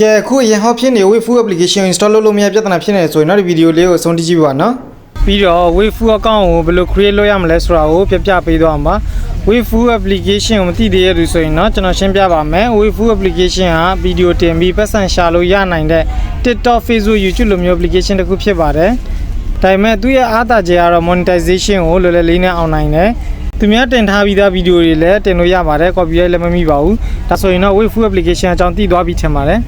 ကဲအခုအရင်ဟောဖြစ်နေ Wave application install လုပ်လို့မရပြဿနာဖြစ်နေတယ်ဆိုရင်တော့ဒီဗီဒီယိုလေးကိုအဆုံးထိကြည့်ပါနော်ပြီးတော့ Wave account ကိုဘယ်လို create လုပ်ရမလဲဆိုတာကိုပြပြပေးသွားမှာ Wave application ကိုမသိသေးရသူဆိုရင်တော့ကျွန်တော်ရှင်းပြပါမယ် Wave application ဟာဗီဒီယိုတင်ပြီးပတ်စံရှာလို့ရနိုင်တဲ့ TikTok Facebook YouTube လိုမျိုး application တစ်ခုဖြစ်ပါတယ်ဒါပေမဲ့သူ့ရဲ့အားသာချက်ကတော့ monetization ကိုလွယ်လွယ်လေးနဲ့အောင်နိုင်တယ်သူများတင်ထားပြီးသားဗီဒီယိုတွေလည်းတင်လို့ရပါတယ် copyright လည်းမမိပါဘူးဒါဆိုရင်တော့ Wave application အကြောင်းသိသွားပြီထင်ပါတယ်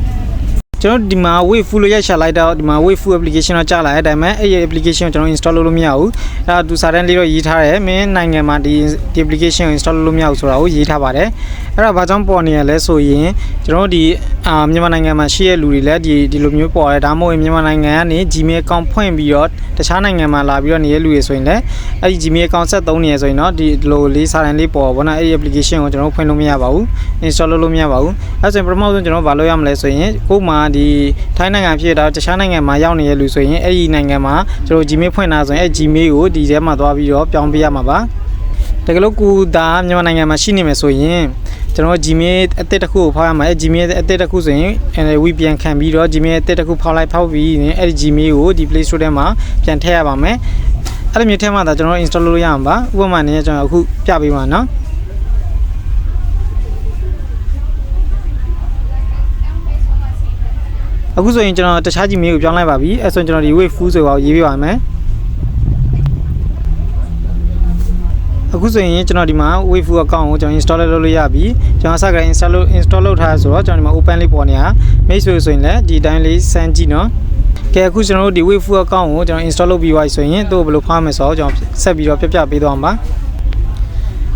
ကျွန်တော်ဒီမှာ Wave Full လို့ရိုက်ရှာလိုက်တော့ဒီမှာ Wave Full application တော့ကြာလာတဲ့ဒါပေမဲ့အဲ့ဒီ application ကိုကျွန်တော် install လုပ်လို့မရဘူးအဲ့ဒါသူစာတန်းလေးတော့ရေးထားတယ်မင်းနိုင်ငံမှာဒီဒီ application ကို install လုပ်လို့မရဘူးဆိုတာကိုရေးထားပါတယ်အဲ့ဒါဘာကြောင့်ပေါ်နေရလဲဆိုရင်ကျွန်တော်တို့ဒီအာမြန်မာနိုင်ငံမှာရှိတဲ့လူတွေလည်းဒီဒီလိုမျိုးပေါ်တယ်ဒါမှမဟုတ်မြန်မာနိုင်ငံကနေ Gmail account ဖွင့်ပြီးတော့တခြားနိုင်ငံမှာလာပြီးတော့နေတဲ့လူတွေဆိုရင်လည်းအဲ့ဒီ Gmail account ဆက်သုံးနေရဆိုရင်တော့ဒီလိုလေးစာတန်းလေးပေါ်ဘောနော်အဲ့ဒီ application ကိုကျွန်တော်တို့ဖွင့်လို့မရပါဘူး install လုပ်လို့မရပါဘူးအဲ့ဆိုရင်ပထမဆုံးကျွန်တော်တို့ဘာလုပ်ရမလဲဆိုရင်ကို့မှာဒီထိုင်းနိုင်ငံဖြစ်တာတခြားနိုင်ငံမှာရောက်နေတဲ့လူဆိုရင်အဲ့ဒီနိုင်ငံမှာကျွန်တော် Gmail ဖွင့်တာဆိုရင်အဲ့ Gmail ကိုဒီထဲမှာသွားပြီးတော့ပြောင်းပေးရမှာပါတကယ်လို့ကိုဒါမြန်မာနိုင်ငံမှာရှိနေမယ်ဆိုရင်ကျွန်တော် Gmail အသစ်တစ်ခုကိုဖောက်ရမှာအဲ့ Gmail အသစ်တစ်ခုဆိုရင် VPN ခံပြီးတော့ Gmail အသစ်တစ်ခုဖောက်လိုက်ဖောက်ပြီးရင်အဲ့ဒီ Gmail ကိုဒီ Play Store ထဲမှာပြန်ထည့်ရပါမယ်အဲ့လိုမျိုးထည့်မှသာကျွန်တော် install လုပ်လို့ရမှာပါဥပမာအနေနဲ့ကျွန်တော်အခုပြပေးပါနော် အခုဆိုရင်ကျွန်တော်တခြား Gmail ကိုပြောင်းလိုက်ပါပြီအဲဆိုရင်ကျွန်တော်ဒီ wave full ဆိုတော့ရေးပြပါမယ်အခုဆိုရင်ကျွန်တော်ဒီမှာ wave full account ကိုကျွန်တော် install လုပ်လို့ရပြီကျွန်တော်အစက install လုပ် install လုပ်ထားဆိုတော့ကျွန်တော်ဒီမှာ open လေးပေါ်နေတာ make ဆိုဆိုရင်လည်းဒီအတိုင်းလေးစမ်းကြည့်နော်ကဲအခုကျွန်တော်တို့ဒီ wave full account ကိုကျွန်တော် install လုပ်ပြီးသွားပြီဆိုရင်သူ့ကိုဘယ်လိုဖောက်မလဲဆိုတော့ကျွန်တော်ဆက်ပြီးတော့ပြပြပေးသွားမှာ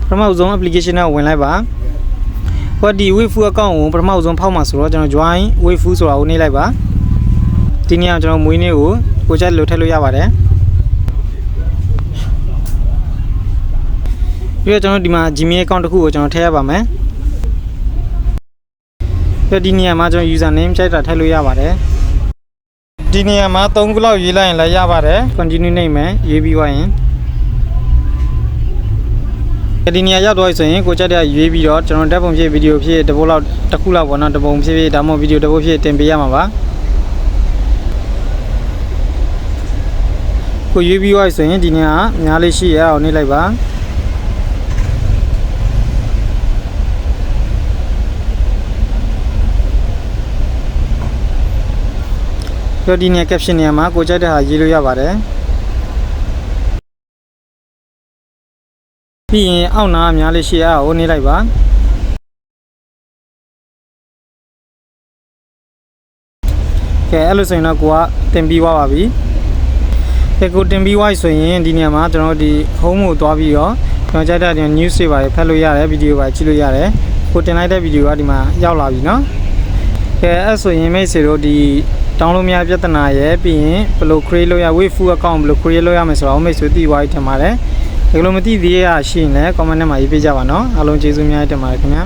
ပထမဆုံး application နဲ့ဝင်လိုက်ပါ ဟောဒီ wave full account ကိုပထမဆုံးဖောက်မှာဆိုတော့ကျွန်တော် join wave full ဆိုတာကိုနှိပ်လိုက်ပါဒီနေ့အောင်ကျွန်တော်မွေးနေ့ကိုကိုကြိုက်လို့ထည့်လို့ရပါတယ်ပြီးတော့ကျွန်တော်ဒီမှာ Gmail account တစ်ခုကိုကျွန်တော်ထည့်ရပါမယ်ပြီးတော့ဒီနေရာမှာကျွန်တော် user name ကြိုက်တာထည့်လို့ရပါတယ်ဒီနေရာမှာ3ခုလောက်ရေးလိုက်ရင်လည်းရပါတယ် continue နှိပ်မယ်ရေးပြီးသွားရင် ဒီနေရာရောက်သွားပြီဆိုရင်ကိုကြက်တဲ့ရွေးပြီးတော့ကျွန်တော်ဓာတ်ပုံဖြစ်ဗီဒီယိုဖြစ်တစ်ပုတ်လောက်တစ်ခုလောက်ပေါ့နော်တစ်ပုံဖြစ်ဖြစ်ဒါမှမဟုတ်ဗီဒီယိုတစ်ပုတ်ဖြစ်တင်ပေးရမှာပါကိုရွေးပြီးသွားပြီဆိုရင်ဒီနေရာအများလေးရှိရအောင်နှိပ်လိုက်ပါပြီးတော့ဒီနေရာ caption နေရာမှာကိုကြက်တဲ့ဟာရေးလို့ရပါတယ် ပြီးရင်အောက်နာအများလေးရှိရအောင်နှိပ်လိုက်ပါကဲအဲ့လိုဆိုရင်တော့ကိုကတင်ပြီးသွားပါပြီကဲကိုတင်ပြီးသွားပြီဆိုရင်ဒီနေရာမှာကျွန်တော်တို့ဒီ home ကိုသွားပြီးတော့ကျွန်တော်ကြိုက်တဲ့ news တွေပါဖတ်လို့ရတယ်ဗီဒီယိုပါကြည့်လို့ရတယ်ကိုတင်လိုက်တဲ့ဗီဒီယိုကဒီမှာရောက်လာပြီเนาะကဲအဲ့ဆိုရင်မိတ်ဆွေတို့ဒီ download များပြဿနာရဲ့ပြီးရင်ဘယ်လို create လုပ်ရ wave full account ဘယ်လို create လုပ်ရမယ်ဆိုတော့မိတ်ဆွေသိသွားပြီထင်ပါတယ် ဒီလိုမသိသေးရရှိရင်လည်း comment ထဲမှာရေးပေးကြပါနော်အားလုံးကျေးဇူးများတင်ပါတယ်ခင်ဗျာ